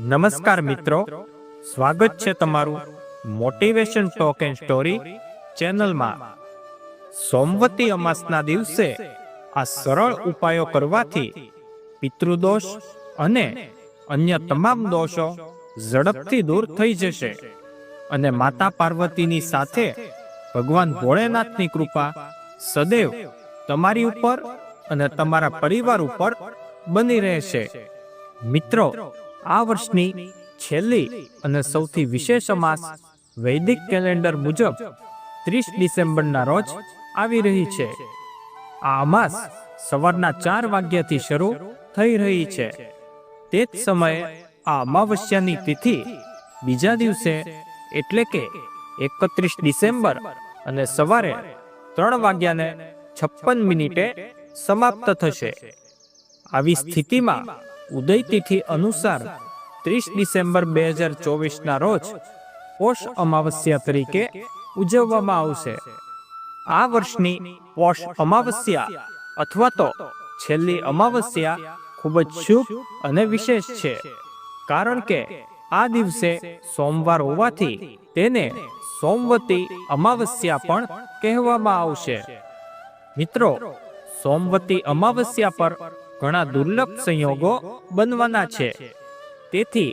નમસ્કાર મિત્રો. સ્વાગત છે તમારું મોટિવેશન ટોક એન્ડ સ્ટોરી ચેનલમાં. સોમવતી અમાસના દિવસે આ સરળ ઉપાયો કરવાથી પિતૃદોષ અને અન્ય તમામ દોષો ઝડપથી દૂર થઈ જશે. અને માતા પાર્વતીની સાથે ભગવાન ભોળેનાથની કૃપા સદૈવ તમારી ઉપર અને તમારા પરિવાર ઉપર બની રહેશે. મિત્રો આ વર્ષની છેલ્લી અને સૌથી વિશેષ અમાસ વૈદિક કેલેન્ડર મુજબ ત્રીસ ડિસેમ્બરના રોજ આવી રહી છે. આ અમાસ સવારના ચાર વાગ્યાથી શરૂ થઈ રહી છે. તે જ સમયે આ અમાવસ્યાની તિથિ બીજા દિવસે એટલે કે એકત્રીસ ડિસેમ્બર અને સવારે ત્રણ વાગ્યાને છપ્પન મિનિટે સમાપ્ત થશે. આવી સ્થિતિમાં ઉદય તિથિ અનુસાર ત્રીસ ડિસેમ્બર બે હજાર ચોવીસના રોજ પોષ અમાવસ્યા તરીકે ઉજવવામાં આવશે. આ વર્ષની પોષ અમાવસ્યા અથવા તો છેલ્લી અમાવસ્યા ખૂબ જ શુભ અને વિશેષ છે, કારણ કે આ દિવસે સોમવાર હોવાથી તેને સોમવતી અમાવસ્યા પણ કહેવામાં આવશે. મિત્રો, સોમવતી અમાવસ્યા પર ઘણા દુર્લભ સંયોગો બનવાના છે. તેથી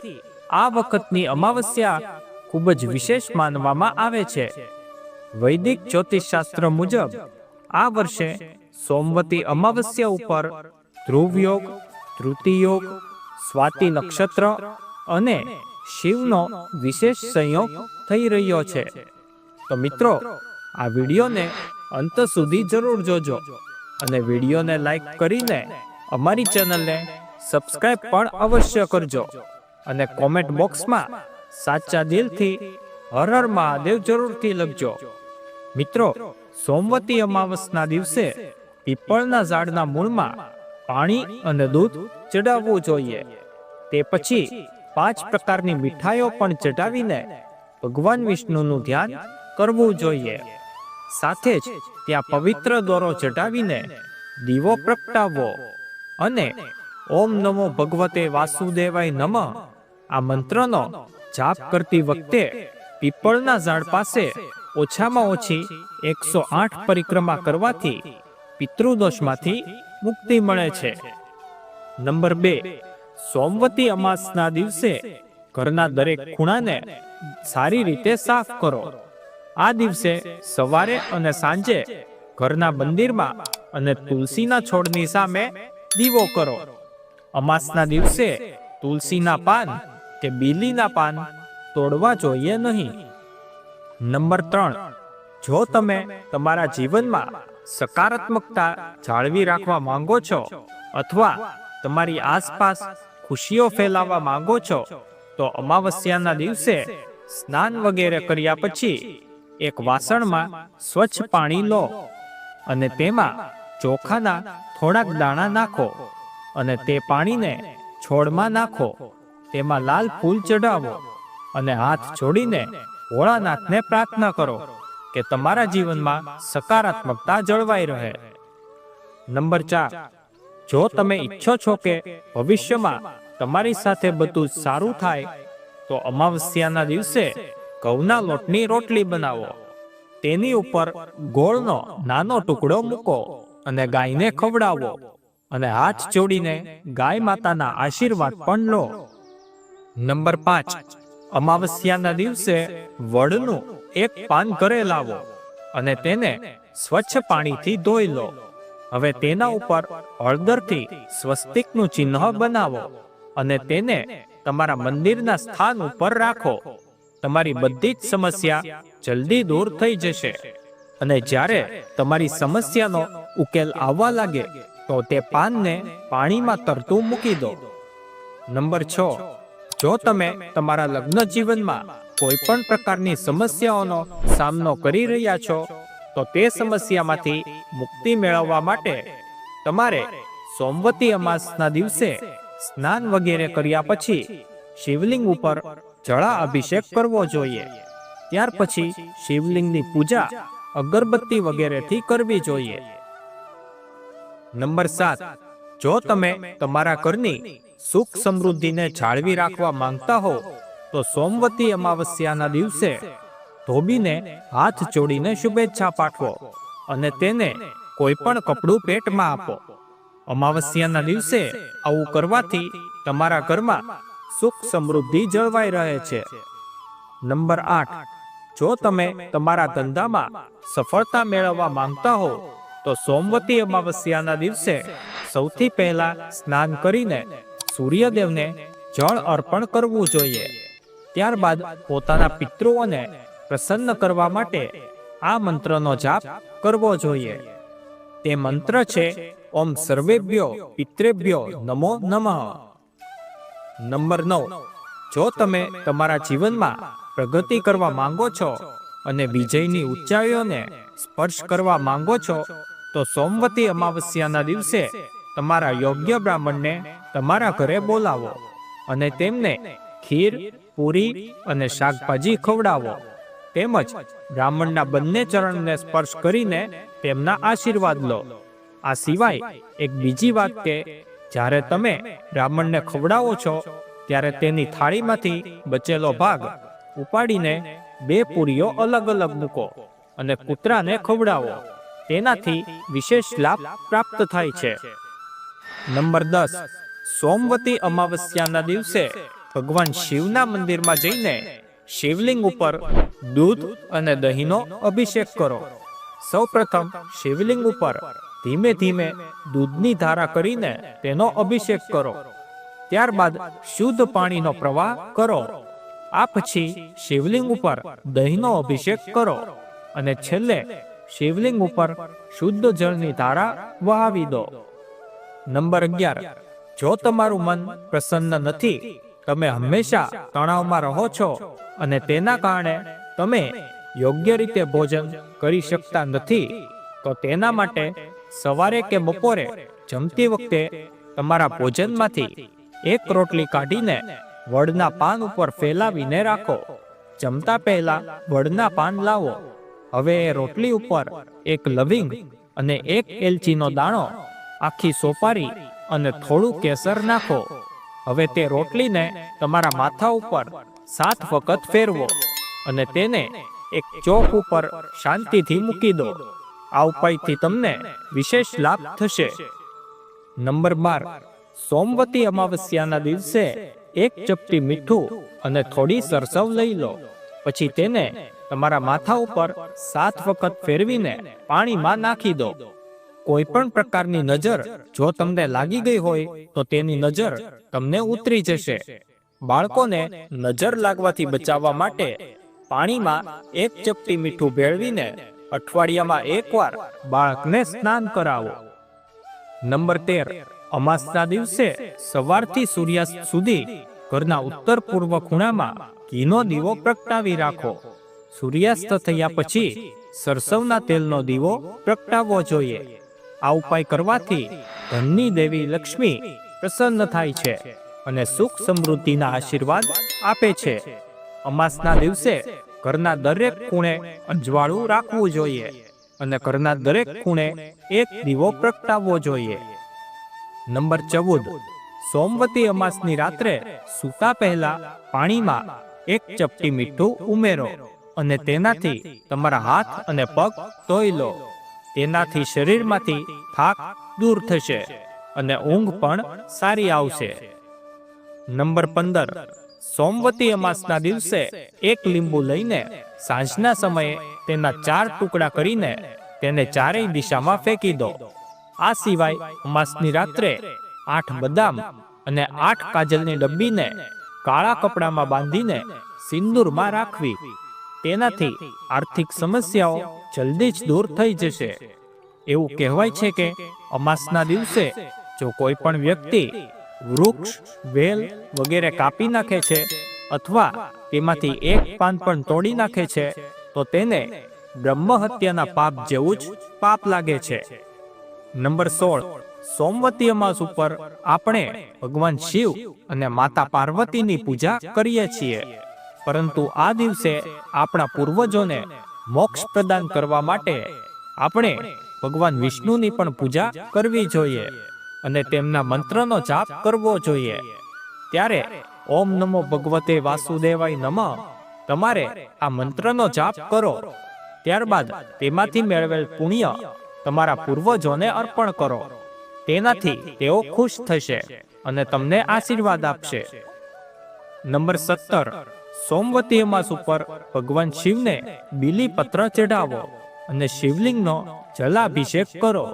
આ વખતની અમાવસ્યા ખૂબ જ વિશેષ માનવામાં આવે છે. વૈદિક જ્યોતિષશાસ્ત્ર મુજબ, આ વર્ષે સોમવતી અમાવસ્યા ઉપર ધ્રુવ યોગ ધૃતિ સ્વાતિ નક્ષત્ર અને શિવનો વિશેષ સંયોગ થઈ રહ્યો છે. તો મિત્રો, આ વિડીયોને અંત સુધી જરૂર જોજો અને વિડીયોને લાઈક કરીને અમારી ચેનલને સબસ્ક્રાઇબ પણ અવશ્ય કરજો અને કોમેન્ટ બોક્સમાં સાચા દિલથી હર મહાદેવ જરૂરથી લખજો. મિત્રો, સોમવતી અમાવસના દિવસે પીપળના ઝાડના મૂળમાં પાણી અને દૂધ ચડાવવું જોઈએ. તે પછી પાંચ પ્રકારની મીઠાઈઓ પણ ચડાવીને ભગવાન વિષ્ણુનું ધ્યાન કરવું જોઈએ. સાથે જ ત્યાં પવિત્ર દોરો ચડાવીને દીવો પ્રગટાવવો. અને ઓમ નમો ભગવતે વાસુદેવાય નમ. આ મંત્રનો જાપ કરતી વખતે પીપળના ઝાડ પાસે ઓછામાં ઓછી એકસો આઠ પરિક્રમા કરવાથી પિતૃદોષમાંથી મુક્તિ મળે છે. નંબર બે, સોમવતી અમાસના દિવસે ઘરના દરેક ખૂણાને સારી રીતે સાફ કરો. આ દિવસે સવારે અને સાંજે ઘરના મંદિરમાં અને તુલસીના છોડની સામે દીવો કરો. અમાસના દિવસે તુલસીના પાન કે બીલીના પાન તોડવા જોઈએ નહીં. નંબર ત્રણ, જો તમે તમારા જીવનમાં સકારાત્મકતા જાળવી રાખવા માંગો છો અથવા તમારી આસપાસ ખુશીઓ ફેલાવવા માંગો છો, તો અમાવસ્યાના દિવસે સ્નાન વગેરે કર્યા પછી એક વાસણમાં સ્વચ્છ પાણી લો અને તેમાં ચોખાના થોડાક દાણા નાખો અને તે પાણીને છોડમાં નાખો. તેમાં લાલ ફૂલ ચઢાવો અને હાથ જોડીને ભોળાનાથને પ્રાર્થના કરો કે તમારા જીવનમાં સકારાત્મકતા જળવાઈ રહે. નંબર ચાર, જો તમે ઈચ્છો છો કે ભવિષ્યમાં તમારી સાથે બધું સારું થાય, તો અમાવસ્યાના દિવસે ઘઉંના લોટની રોટલી બનાવો. તેની ઉપર ગોળનો નાનો ટુકડો મૂકો. અને ગાયને ખવડાવો અને હાથ જોડીને ગાય માતાના આશીર્વાદ પણ લો. નંબર પાંચ, અમાવસ્યાના દિવસે વડનું એક પાન ઘરે લાવો અને તેને સ્વચ્છ પાણીથી ધોઈ લો. હવે તેના ઉપર હળદરથી સ્વસ્તિકનું ચિહ્ન બનાવો અને તેને તમારા મંદિરના સ્થાન ઉપર રાખો. તમારી બધી જ સમસ્યા જલ્દી દૂર થઈ જશે. અને જ્યારે તમારી સમસ્યાનો ઉકેલ આવવા લાગે, તો તે પાનને પાણીમાં તરતું મૂકી દો. નંબર છ, જો તમે તમારા લગ્ન જીવનમાં કોઈ પણ પ્રકારની સમસ્યાઓનો સામનો કરી રહ્યા છો, તો તે સમસ્યામાંથી મુક્તિ મેળવવા માટે તમારે સોમવતી અમાસના દિવસે સ્નાન વગેરે કર્યા પછી શિવલિંગ ઉપર જળા અભિષેક કરવો જોઈએ. ત્યાર પછી શિવલિંગની પૂજા અગરબત્તી વગેરેથી કરવી જોઈએ. નંબર સાત, જો તમે તમારા ઘરની સુખ સમૃદ્ધિને જાળવી રાખવા માંગતા હો, તો સોમવતી અમાવસ્યાના દિવસે ધોબીને હાથ જોડીને શુભેચ્છા પાઠવો અને તેને કોઈ પણ કપડું પેટમાં આપો. અમાવસ્યાના દિવસે આવું કરવાથી તમારા ઘરમાં સુખ સમૃદ્ધિ જળવાઈ રહે છે. નંબર આઠ જો તમે તમારા ધંધામાં સફળતા મેળવવા માંગતા હો, તો સોમવતી અમાવસ્યાના દિવસે સૌથી પહેલા સ્નાન કરીને સૂર્યદેવને જળ અર્પણ કરવું જોઈએ. ત્યારબાદ પોતાના પિતૃઓને પ્રસન્ન કરવા માટે આ મંત્રનો જાપ કરવો જોઈએ. તે મંત્ર છે, ઓમ સર્વેભ્યો પિતૃભ્યો નમો નમઃ. નંબર નવ. જો તમે તમારા જીવનમાં પ્રગતિ કરવા માંગો છો અને વિજયની ઊંચાઈઓને સ્પર્શ કરવા માંગો છો, તો સોમવતી અમાવસ્યાના દિવસે તમારા યોગ્ય બ્રાહ્મણને તમારા ઘરે બોલાવો અને તેમને ખીર, પૂરી અને શાકભાજી ખવડાવો. તેમજ બ્રાહ્મણના બંને ચરણને સ્પર્શ કરીને તેમના આશીર્વાદ લો. આ સિવાય એક બીજી વાત કે, જ્યારે તમે બ્રાહ્મણને ખવડાવો છો, ત્યારે તેની થાળીમાંથી બચેલો ભાગ ઉપાડીને બે પૂરીઓ અલગ અલગ મૂકો અને કૂતરાને ખવડાવો. તેનાથી વિશેષ લાભ પ્રાપ્ત થાય છે. નંબર દસ. સોમવતી અમાવસ્યાના દિવસે ભગવાન શિવના મંદિરમાં જઈને શિવલિંગ ઉપર દૂધ અને દહીંનો અભિષેક કરો. સૌપ્રથમ શિવલિંગ ઉપર ધીમે ધીમે દૂધની ધારા કરીને તેનો અભિષેક કરો. ત્યારબાદ શુદ્ધ પાણીનો પ્રવાહ કરો. આ પછી શિવલિંગ ઉપર દહીંનો અભિષેક કરો અને છેલ્લે શિવલિંગ ઉપર શુદ્ધ જળની ધારા વહાવી દો. નંબર અગિયાર. જો તમારું મન પ્રસન્ન નથી, તમે હંમેશા તણાવમાં રહો છો અને તેના કારણે તમે યોગ્ય રીતે ભોજન કરી શકતા નથી, તો તેના માટે સવારે કે બપોરે જમતી વખતે તમારા ભોજનમાંથી એક રોટલી કાઢીને વડના પાન ઉપર ફેલાવીને રાખો. જમતા પહેલા વડના પાન લાવો. હવે એ રોટલી ઉપર એક લવિંગ અને એક એલચીનો દાણો આખી સોપારી અને થોડું કેસર નાખો. હવે તે રોટલીને તમારા માથા ઉપર સાત વખત ફેરવો અને તેને એક ચોક ઉપર શાંતિથી મૂકી દો. આ ઉપાયથી તમને વિશેષ લાભ થશે. નંબર બાર. સોમવતી અમાવસ્યાના દિવસે એક ચપટી મીઠું અને થોડી સરસવ લઈ લો. પછી તેને તમારા માથા ઉપર સાત વખત ફેરવીને પાણીમાં નાખી દો. કોઈ પણ પ્રકારની નજર જો તમને લાગી ગઈ હોય, તો તેની નજર તમને ઉતરી જશે. બાળકોને નજર લાગવાથી બચાવવા માટે પાણીમાં એક ચપટી મીઠું ભેળવીને અઠવાડિયામાં એકવાર બાળકને સ્નાન કરાવો. નંબર તેર. અમાસના દિવસે સવારથી સૂર્યાસ્ત સુધી ઘરના ઉત્તર પૂર્વ ખૂણામાં ઘીનો દીવો પ્રગટાવી રાખો. સૂર્યાસ્ત થયા પછી સરસવના તેલનો દીવો પ્રગટાવવો જોઈએ. આ ઉપાય કરવાથી ધનની દેવી લક્ષ્મી પ્રસન્ન થાય છે અને સુખ સમૃદ્ધિના આશીર્વાદ આપે છે. અમાસના દિવસે ઘરના દરેક ખૂણે અજવાળું રાખવું જોઈએ અને ઘરના દરેક ખૂણે એક દીવો પ્રગટાવવો જોઈએ. નંબર ચૌદ, સોમવતી અમાસની રાત્રે સૂતા પહેલા પાણીમાં એક ચપટી મીઠું ઉમેરો અને તેનાથી તમારા હાથ અને પગ ધોઈ લો. તેનાથી શરીરમાંથી થાક દૂર થશે અને ઊંઘ પણ સારી આવશે. નંબર પંદર, સોમવતી અમાસના દિવસે એક લીંબુ લઈને સાંજના સમયે તેના ચાર ટુકડા કરીને તેને ચારેય દિશામાં ફેંકી દો. આ સિવાય અમાસની રાત્રે આઠ બદામ અને આઠ કાજલની ડબ્બીને કાળા કપડામાં બાંધીને સિંદૂરમાં રાખવી. તેનાથી આર્થિક સમસ્યાઓ જલ્દી જ દૂર થઈ જશે. એવું કહેવાય છે કે અમાસના દિવસે જો કોઈ પણ વ્યક્તિ વૃક્ષ, વેલ વગેરે કાપી નાખે છે અથવા તેમાંથી એક પાન પણ તોડી નાખે છે, તો તેને બ્રહ્મ હત્યાના પાપ જેવું જ પાપ લાગે છે. નંબર સોળ, સોમવતી અમાસ ઉપર આપણે ભગવાન શિવ અને માતા પાર્વતીની પૂજા કરીએ છીએ. પરંતુ આ દિવસે આપણા પૂર્વજોને મોક્ષ પ્રદાન કરવા માટે આપણે ભગવાન વિષ્ણુની પણ પૂજા કરવી જોઈએ અને તેમના મંત્રનો જાપ કરવો જોઈએ. ત્યારે ઓમ નમો ભગવતે વાસુદેવાય નમઃ. તમારે આ મંત્રનો જાપ કરો. ત્યારબાદ તેમાંથી મેળવેલ પુણ્ય તમારા પૂર્વજોને અર્પણ કરો. તેનાથી તેઓ ખુશ થશે અને તમને આશીર્વાદ આપશે. નંબર સત્તર. સોમવતી અમાસ ઉપર ભગવાન શિવને બીલીપત્ર ચઢાવો અને શિવલિંગનો જલાભિષેક કરો.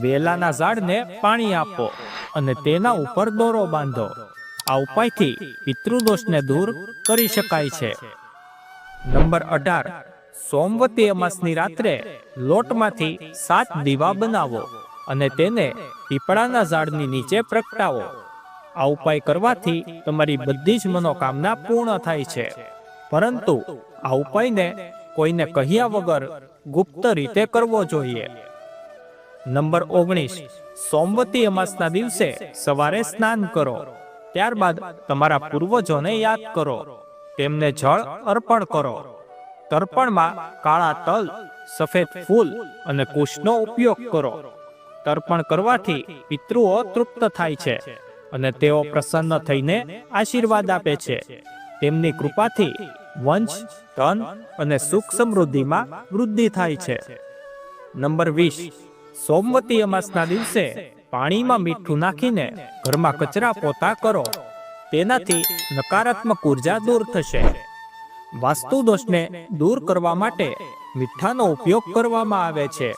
વેલાના ઝાડને પાણી આપો અને તેના ઉપર દોરો બાંધો. આ ઉપાયથી પિતૃદોષને દૂર કરી શકાય છે. નંબર અઢાર. સોમવતી અમાસની રાત્રે લોટમાંથી સાત દીવા બનાવો અને તેને પીપળાના ઝાડની નીચે પ્રગટાવો. આ ઉપાય કરવાથી તમારી બધી જ મનોકામના પૂર્ણ થાય છે. પરંતુ આ ઉપાયને કોઈને કહ્યા વગર ગુપ્ત રીતે કરવો જોઈએ. નંબર ઓગણીસ. સોમવતી અમાસના દિવસે સવારે સ્નાન કરો. ત્યારબાદ તમારા પૂર્વજોને યાદ કરો. તેમને જળ અર્પણ કરો. તર્પણમાં કાળા તલ, સફેદ ફૂલ અને કુશનો ઉપયોગ કરો. તર્પણ કરવાથી પિતૃઓ તૃપ્ત થાય છે અને તેઓ પ્રસન્ન થઈને આશીર્વાદ આપે છે. તેમની કૃપાથી વંશ, ધન અને સુખ સમૃદ્ધિમાં વૃદ્ધિ થાય છે. નંબર વીસ. સોમવતી અમાસના દિવસે પાણીમાં મીઠું નાખીને ઘરમાં કચરા પોતા કરો. તેનાથી નકારાત્મક ઊર્જા દૂર થશે. વાસ્તુ દોષને દૂર કરવા માટે મીઠાનો ઉપયોગ કરવામાં આવે છે.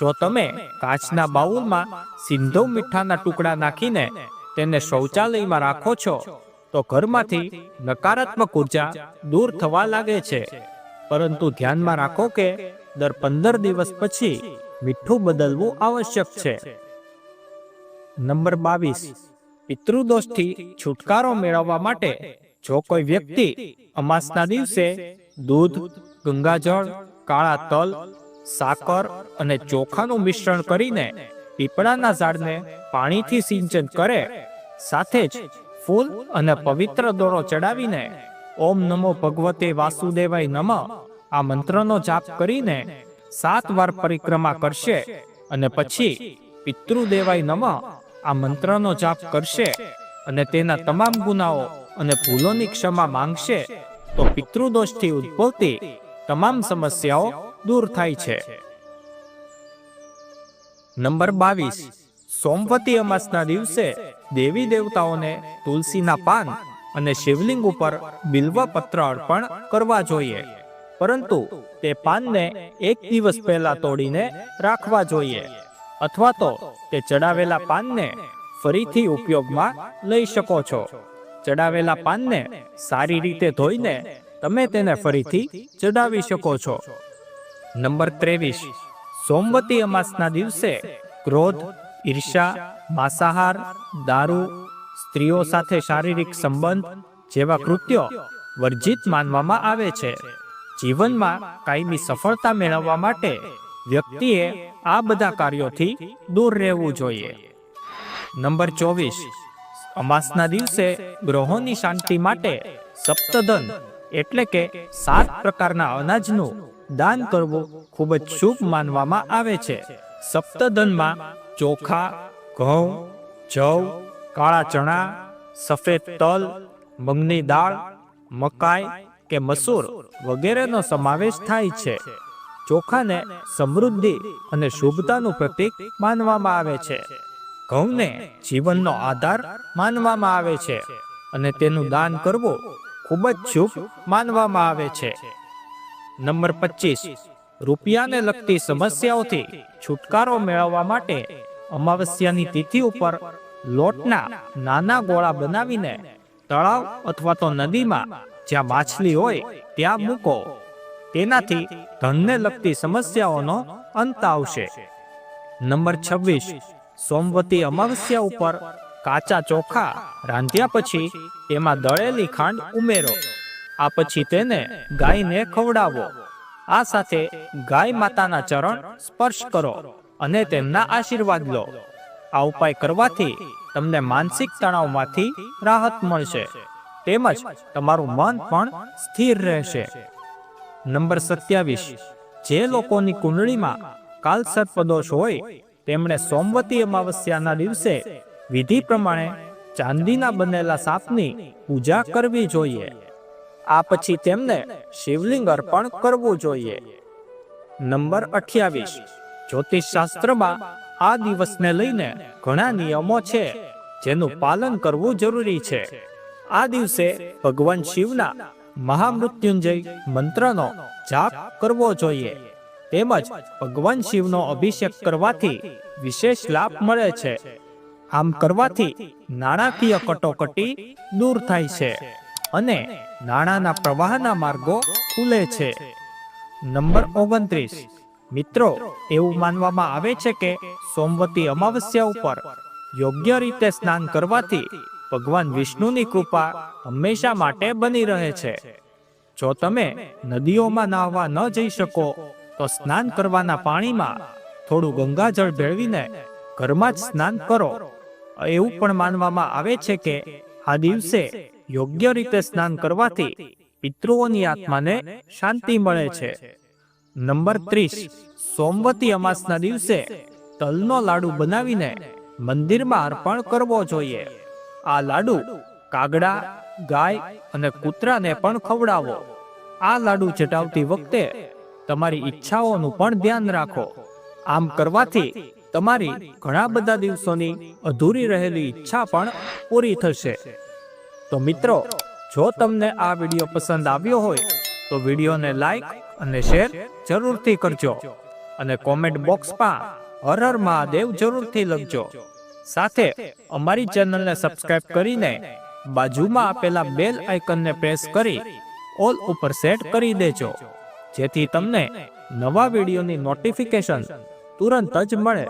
જો તમે કાચના બાઉલમાં સિંધો મીઠાના ટુકડા નાખીને તેને શૌચાલયમાં રાખો છો તો ઘરમાંથી નકારાત્મક ઊર્જા દૂર થવા લાગે છે. પરંતુ ધ્યાનમાં રાખો કે દર પંદર દિવસ પછી મીઠું બદલવું આવશ્યક છે. નંબર બાવીસ. પિતૃદોષથી છુટકારો મેળવવા માટે જો કોઈ વ્યક્તિ અમાસના દિવસે દૂધ ગંગાજળ કાળા તલ સાકર અને ચોખાનું મિશ્રણ કરીને પીપળાના ઝાડને પાણીથી સિંચન કરે. સાથે જ ફૂલ અને પવિત્ર દોરો ચડાવીને ઓમ નમો ભગવતે વાસુદેવાય નમ. આ મંત્રનો જાપ કરીને સાત વાર પરિક્રમા કરશે અને પછી પિતૃદેવાય નમ. આ મંત્રનો જાપ કરશે અને તેના તમામ ગુનાઓ અને ભૂલોની ક્ષમા માંગશે, તો પિતૃદોષથી ઉદ્ભવતી તમામ સમસ્યાઓ દૂર થાય છે. નંબર બાવીસ. સોમવતી અમાસના દિવસે દેવી દેવતાઓને તુલસીના પાન અને શિવલિંગ ઉપર બિલવા પત્ર અર્પણ કરવા જોઈએ. પરંતુ તે પાનને એક દિવસ પહેલા તોડીને રાખવા જોઈએ. અથવા તો તે ચડાવેલા પાનને ફરીથી ઉપયોગમાં લઈ શકો છો. ચડાવેલા પાનને સારી રીતે ધોઈને તમે તેને ફરીથી ચડાવી શકો છો. નંબર ત્રેવીસ. સોમવતી અમાસના દિવસે ક્રોધ ઈર્ષા માંસાહાર, દારૂ, સ્ત્રીઓ સાથે શારીરિક સંબંધ જેવા કૃત્યો વર્જિત માનવામાં આવે છે. જીવનમાં કાયમી સફળતા મેળવવા માટે વ્યક્તિએ આ બધા કાર્યોથી દૂર રહેવું જોઈએ. નંબર ચોવીસ. અમાસના દિવસે ગ્રહોની શાંતિ માટે સપ્તધન એટલે કે સાત પ્રકારના અનાજનું દાન કરવું ખૂબ જ શુભ માનવામાં આવે છે. સપ્તધનમાં ચોખા, ઘઉં, જવ, કાળા ચણા, સફેદ તલ, મગની દાળ, મકાઈ કે મસૂર વગેરેનો સમાવેશ થાય છે. ચોખાને સમૃદ્ધિ અને શુભતાનું પ્રતીક માનવામાં આવે છે. ઘઉંને જીવનનો આધાર માનવામાં આવે છે અને તેનું દાન કરવું ખૂબ જ શુભ માનવામાં આવે છે. નંબર પચીસ, રૂપિયાને લગતી સમસ્યાઓથી છુટકારો મેળવવા માટે અમાવસ્યાની તિથિ ઉપર લોટના નાના ગોળા બનાવીને તળાવ અથવા તો નદીમાં જ્યાં માછલી હોય ત્યાં મૂકો. તેનાથી ધનને લગતી સમસ્યાઓનો અંત આવશે. નંબર છવ્વીસ સોમવતી અમાવસ્યા ઉપર કાચા ચોખા રાંધ્યા પછી તેમાં દળેલી ખાંડ ઉમેરો. આ પછી તેને ગાયને ખવડાવો. આ સાથે ગાય માતાના ચરણ સ્પર્શ કરો અને તેમના આશીર્વાદ લો. આ ઉપાય કરવાથી તમને માનસિક તણાવમાંથી રાહત મળશે. તેમજ તમારું મન પણ સ્થિર રહેશે. નંબર સત્યાવીસ. જે લોકોની કુંડળીમાં કાલસર્પદોષ હોય તેમણે સોમવતી અમાવસ્યાના દિવસે વિધિ પ્રમાણે ચાંદીના બનેલા સાપની પૂજા કરવી જોઈએ. આ પછી તેમને શિવલિંગ અર્પણ કરવું જોઈએ. નંબર અઠ્યાવીસ. જ્યોતિષ શાસ્ત્રમાં આ દિવસને લઈને ઘણા નિયમો છે, જેનું પાલન કરવું જરૂરી છે. આ દિવસે ભગવાન શિવના મહામૃત્યુંજય મંત્રનો જાપ કરવો જોઈએ. તેમજ ભગવાન શિવનો અભિષેક કરવાથી વિશેષ લાભ મળે છે. આમ કરવાથી નાણાકીય કટોકટી દૂર થાય છે અને નાણાંના પ્રવાહના માર્ગો ખુલે છે. નંબર ઓગણત્રીસ. મિત્રો, એવું માનવામાં આવે છે કે સોમવતી અમાવસ્યા ઉપર યોગ્ય રીતે સ્નાન કરવાથી ભગવાન વિષ્ણુની કૃપા હંમેશા માટે બની રહે છે. જો તમે નદીઓમાં નાહવા ન જઈ શકો તો સ્નાન કરવાના પાણીમાં થોડું ગંગાજળ ભેળવીને ઘરમાં જ સ્નાન કરો. એવું પણ માનવામાં આવે છે કે આ દિવસે યોગ્ય રીતે સ્નાન કરવાથી પિતૃઓની આત્માને શાંતિ મળે છે. નંબર ત્રીસ, સોમવતી અમાસના દિવસે તલનો લાડુ બનાવીને મંદિરમાં અર્પણ કરવો જોઈએ. આ લાડુ કાગડા, ગાય અને કૂતરાને પણ ખવડાવો. આ લાડુ ચટાવતી વખતે તમારી ઈચ્છાઓનું પણ ધ્યાન રાખો. આમ કરવાથી તમારી ઘણા બધા દિવસોની અધૂરી રહેલી ઈચ્છા પણ પૂરી થશે. તો મિત્રો, જો તમને આ વીડિયો પસંદ આવ્યો હોય, તો વિડીયોને લાઈક અને શેર જરૂરથી કરજો. અને કોમેન્ટ બોક્સમાં હર હર મહાદેવ જરૂરથી લખજો. સાથે અમારી ચેનલને સબસ્ક્રાઇબ કરીને બાજુમાં આપેલા બેલ આઇકનને પ્રેસ કરી ઓલ ઉપર સેટ કરી દેજો. જેથી તમને નવા વિડીયોની નોટિફિકેશન તુરંત જ મળે.